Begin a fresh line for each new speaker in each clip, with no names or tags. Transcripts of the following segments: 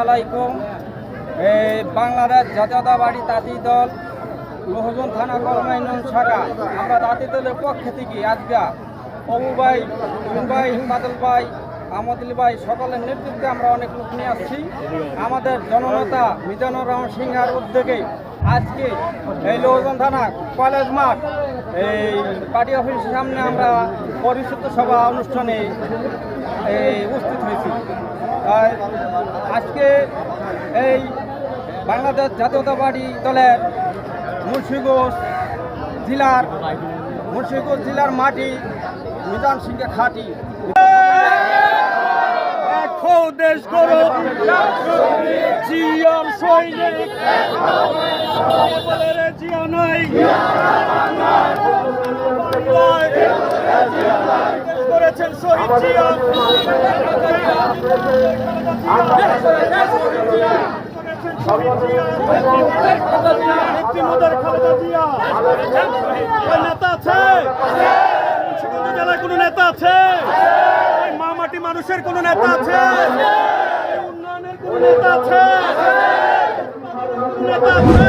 আলাইকুম বাংলাদেশ জাতীয়তাবাদী তাঁতি দল মহজন থানা কলমাইন শাখা। আমরা তাঁতি দলের পক্ষে থেকে আজকা অবু ভাই, জুন ভাই ভাই আমদুল ভাই সকলের নেতৃত্বে আমরা অনেক লোক নিয়ে আসছি। আমাদের জননেতা মিজানুর রহমান সিংহার উদ্যোগে আজকে এই লোহজন থানা কলেজ মাঠ, এই পার্টি অফিসের সামনে আমরা পরিশুদ্ধ সভা অনুষ্ঠানে উপস্থিত হয়েছি। আজকে এই বাংলাদেশ জাতীয়তাবাদী দলের মুন্সিগঞ্জ জেলার মুন্সিগঞ্জ জেলার মাটি মিজান সিংকে খাটি।
দেশ করো জিয়ার সৈনিক। জিয়া নাই বাংলায় দেশ করেছেন শহীদ জিয়া। নেতা আছে জেলায় কোনো নেতা আছে এই মামাটি মানুষের কোনো নেতা আছে উন্নয়নের কোনো নেতা আছে নেতা আছে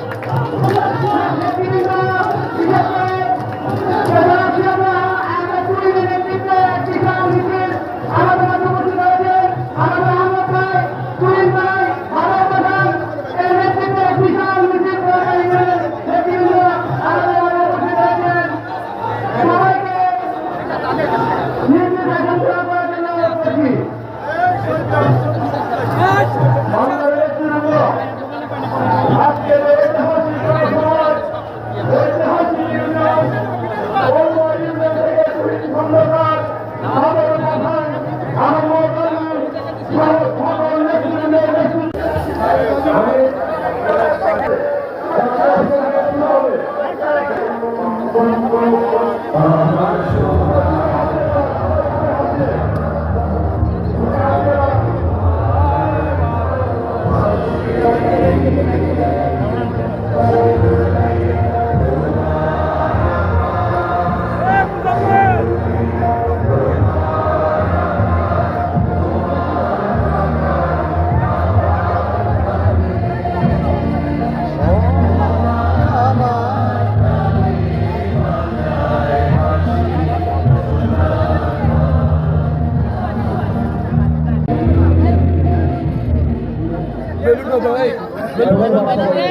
এদেরকেও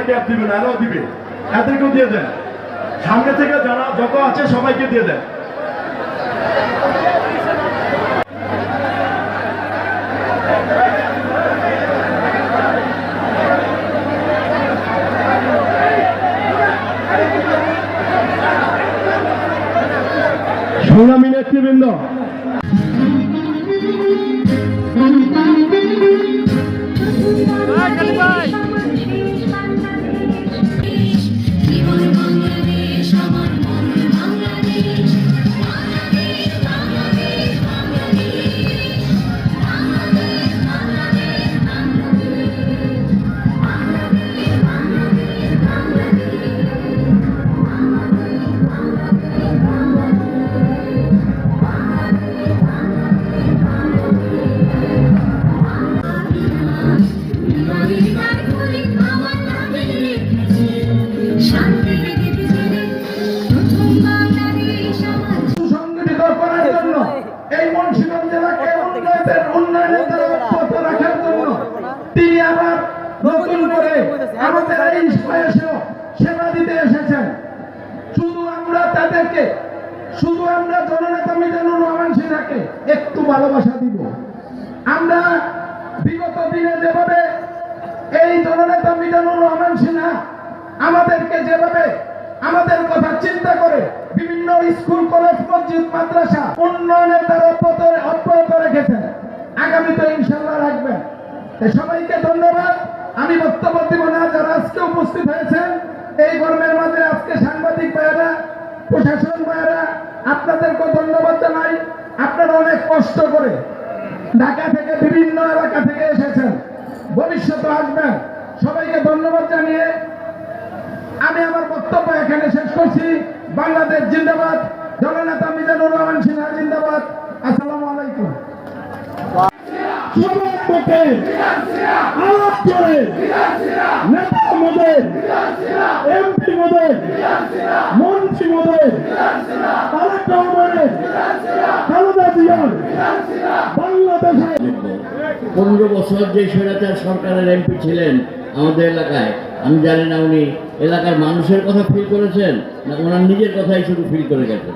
মাথায় ক্যাপ দিবে না এরাও দিবে। এদেরকেও দিয়ে দেন। সামনে থেকে যারা, যত আছে সবাইকে দিয়ে দেন। সংগ্রামী নেতৃবৃন্দ
জন্য। এই
মুন্সিগঞ্জ জেলাকে উন্নয়নের উন্নয়নের অব্যাহত রাখার জন্য তিনি আবার নতুন করে আমাদের এই সেবা দিতে এসেছেন। শুধু
আমরা তাদেরকে, শুধু আমরা জননেতা মিজানুর রহমান সিনহাকে একটু
ভালোবাসা দিব। আমরা বিগত দিনে যেভাবে এই জননেতা মিজানুর রহমান সিনহা আমাদেরকে যেভাবে আমাদের কথা চিন্তা করে বিভিন্ন স্কুল, কলেজ, মসজিদ, মাদ্রাসা দ্বারা অব্যাহত অব্যাহত রেখেছেন আগামীতে ইনশাল্লাহ রাখবেন সবাইকে ধন্যবাদ। আমি বক্তব্য দিব না, যারা আজকে উপস্থিত হয়েছেন। এই গরমের মাঝে আজকে সাংবাদিক ভাইয়েরা, প্রশাসন ভাইয়েরা আপনাদেরকে ধন্যবাদ জানাই। আপনারা অনেক কষ্ট করে ঢাকা থেকে বিভিন্ন এলাকা থেকে এসেছেন। ভবিষ্যতে আসবেন। সবাইকে ধন্যবাদ জানিয়ে আমি আমার বক্তব্য এখানে শেষ করছি। বাংলাদেশ জিন্দাবাদ। জননেতা মিজানুর রহমান সিনহা জিন্দাবাদ। আসসালামু আলাইকুম।
পনেরো বছর যে স্বৈরাচার সরকারের এমপি ছিলেন আমাদের এলাকায় আমি জানি না উনি এলাকার মানুষের কথা ফিল করেছেন না ওনার নিজের কথাই শুধু ফিল করে গেছেন।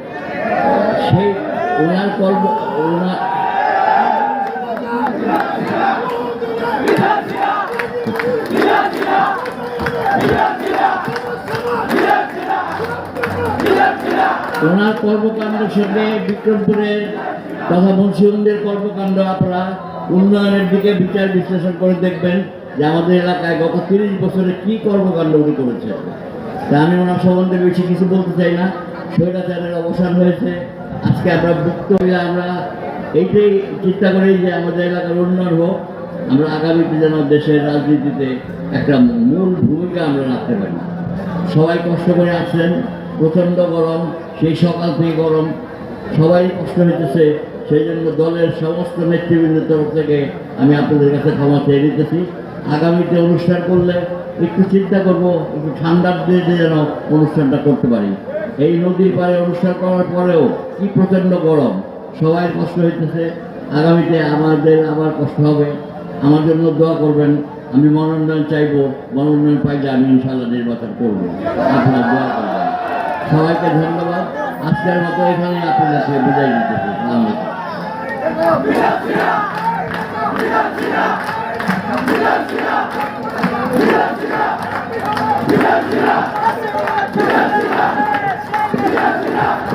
সেই ওনার কর্ম ওনার ওনার কর্মকাণ্ডের সঙ্গে বিক্রমপুরের তথা মুন্সিগঞ্জের কর্মকাণ্ড আপনারা উন্নয়নের দিকে বিচার বিশ্লেষণ করে দেখবেন। যে আমাদের এলাকায় গত তিরিশ বছরে কি কর্মকাণ্ড উনি করেছেন? তা আমি ওনার সম্বন্ধে বেশি কিছু বলতে চাই না। স্বৈরাচারের অবসান হয়েছে। আজকে আমরা মুক্ত হয়ে আমরা এইটাই চিন্তা করি যে আমাদের এলাকার উন্নয়ন হোক। আমরা আগামীতে যেন দেশের রাজনীতিতে একটা মূল ভূমিকা আমরা রাখতে পারি। সবাই কষ্ট করে আসছেন, প্রচণ্ড গরম, সেই সকাল থেকে গরম। সবাই কষ্ট হইতেছে, সেই জন্য দলের সমস্ত নেতৃবৃন্দের তরফ থেকে আমি আপনাদের কাছে ক্ষমা চেয়ে নিতেছি। আগামীতে অনুষ্ঠান করলে একটু চিন্তা করব একটু ঠান্ডার দিয়ে যেন অনুষ্ঠানটা করতে পারি এই নদীর পাড়ে অনুষ্ঠান করার পরেও কি প্রচণ্ড গরম সবাই কষ্ট হইতেছে আগামীতে আমাদের আবার কষ্ট হবে আমার জন্য দোয়া করবেন আমি মনোনয়ন চাইব মনোনয়ন পাইলে আমি ইনশাল্লাহ নির্বাচন করব আপনার দোয়া করবেন সবাইকে ধন্যবাদ আজকের মতো এখানে আপনাদেরকে বিদায় নিতেছি
Yeah.